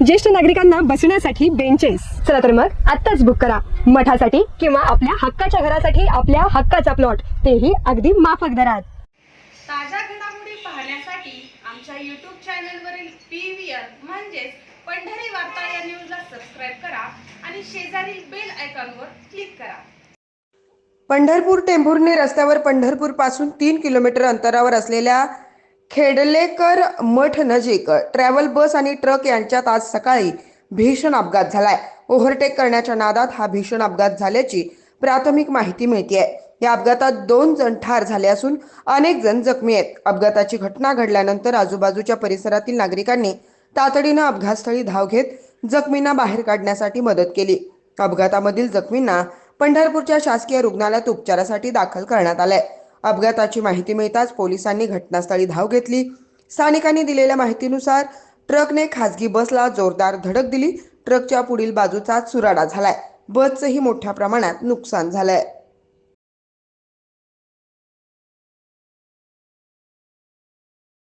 ज्येष्ठ नागरिकांना बसण्यासाठी बेंचेस चला तर मग आत्ताच बुक करा. मठासाठी किंवा आपल्या हक्काच्या घरासाठी आपल्या हक्काचा प्लॉट तेही अगदी माफक दरात. ताज्या घडामोडी पाहण्यासाठी आमच्या यूट्यूब चॅनलवरील पी व्ही आर म्हणजेच पंढरी वार्ता या न्यूजला सबस्क्राईब करा आणि शेजारील बेल आयकॉनवर क्लिक करा. पंढरपूर टेंभुर्णी रस्त्यावर पंढरपूरपासून तीन किलोमीटर अंतरावर असलेल्या खेडलेकर मठ नजीक ट्रॅव्हल बस आणि ट्रक यांच्यात आज सकाळी भीषण अपघात झालाय. ओव्हरटेक करण्याच्या नादात हा भीषण अपघात झाल्याची प्राथमिक माहिती मिळते या अपघातात दोन जण ठार झाले असून अनेक जण जखमी आहेत. अपघाताची घटना घडल्यानंतर आजूबाजूच्या परिसरातील नागरिकांनी तातडीनं अपघातस्थळी धाव घेत जखमींना बाहेर काढण्यासाठी मदत केली. अपघातामधील जखमींना पंढरपूरच्या शासकीय रुग्णालयात उपचारासाठी दाखल करण्यात आलंय. अपघाताची माहिती मिळताच पोलिसांनी घटनास्थळी धाव घेतली. स्थानिकांनी दिलेल्या माहितीनुसार ट्रकने खासगी बसला जोरदार धडक दिली. ट्रकच्या पुढील बाजूचा चुराडा झालाय. बसचंही मोठ्या प्रमाणात नुकसान झालंय.